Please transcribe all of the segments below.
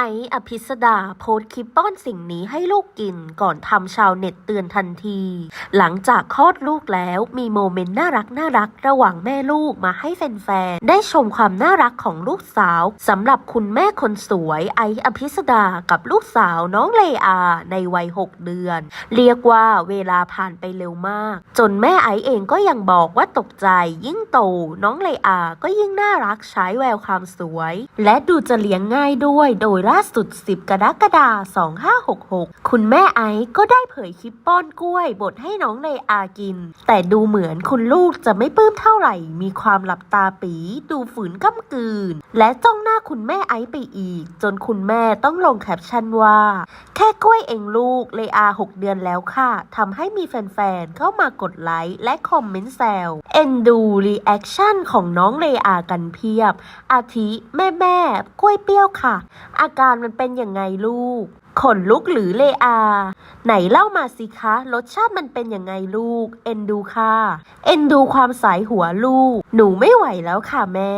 ไอซ์อภิสดาโพสต์คลิปป้อนสิ่งนี้ให้ลูกกินก่อนทำชาวเน็ตเตือนทันที หลังจากคลอดลูกแล้วมีโมเมนต์น่ารักน่ารักระหว่างแม่ลูกมาให้แฟนๆ ได้ชมความน่ารักของลูกสาวสำหรับคุณแม่คนสวยไอซ์อภิสดากับลูกสาวน้องเลอาในวัย 6 เดือน เรียกว่าเวลาผ่านไปเร็วมาก จนแม่ไอซ์เองก็ยังบอกว่าตกใจยิ่งโตน้องเลอาก็ยิ่งน่ารักใช้แววความสวย และดูจะเลี้ยงง่ายด้วยโดยล่าสุด 10 กรกฎาคม 2566 คุณแม่ไอซ์ก็ได้เผยคลิปป้อนกล้วยบดให้น้องเลอากิน แต่ดูเหมือนคุณลูกจะไม่ปลื้มเท่าไหร่ มีความหลับตาปีดูฝืนก้ำกืน และจ้องหน้าคุณแม่ไอซ์ไปอีก จนคุณแม่ต้องลงแคปชั่นว่า แค่กล้วยเองลูกเลอา 6 เดือนแล้วค่ะทำให้มีแฟนๆ เข้ามากดไลค์และคอมเมนต์แซวเอ็นดูรีแอคชั่นของน้องเลอากันเพียบ อาทิแม่แม่กล้วยเปรี้ยวค่ะอาการมันเป็นยังไงลูก ขนลุกหรือเลอา ไหนเล่ามาสิคะ รสชาติมันเป็นยังไงลูก เอ็นดูค่ะ เอ็นดูความสายหัวลูก หนูไม่ไหวแล้วค่ะแม่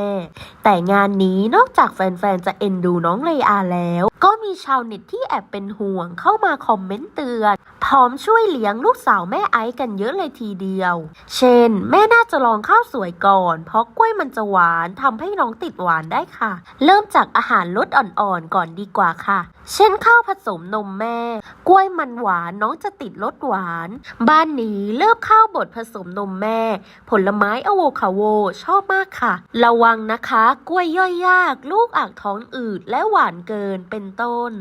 แต่งานนี้นอกจากแฟนๆ จะเอ็นดูน้องเลอาแล้ว ก็มีชาวเน็ตที่แอบเป็นห่วงเข้ามาคอมเมนต์เตือน พร้อมช่วยเลี้ยงลูกสาวแม่ไอซ์กันเยอะเลยทีเดียว เช่น แม่น่าจะลองข้าวสวยก่อน เพราะกล้วยมันจะหวานทำให้น้องติดหวานได้ค่ะ เริ่มจากอาหารรสอ่อนๆ ก่อนดีกว่าค่ะ เช่นข้าวผสมนมแม่ กล้วยมันหวานน้องจะติดรสหวาน บ้านนี้เริ่มข้าวบดผสมนมแม่ ผลไม้อะโวคาโวชอบมากค่ะ ระวังนะคะกล้วยย่อยยาก ลูกอักท้องอืดและหวานเกินเป็นต้น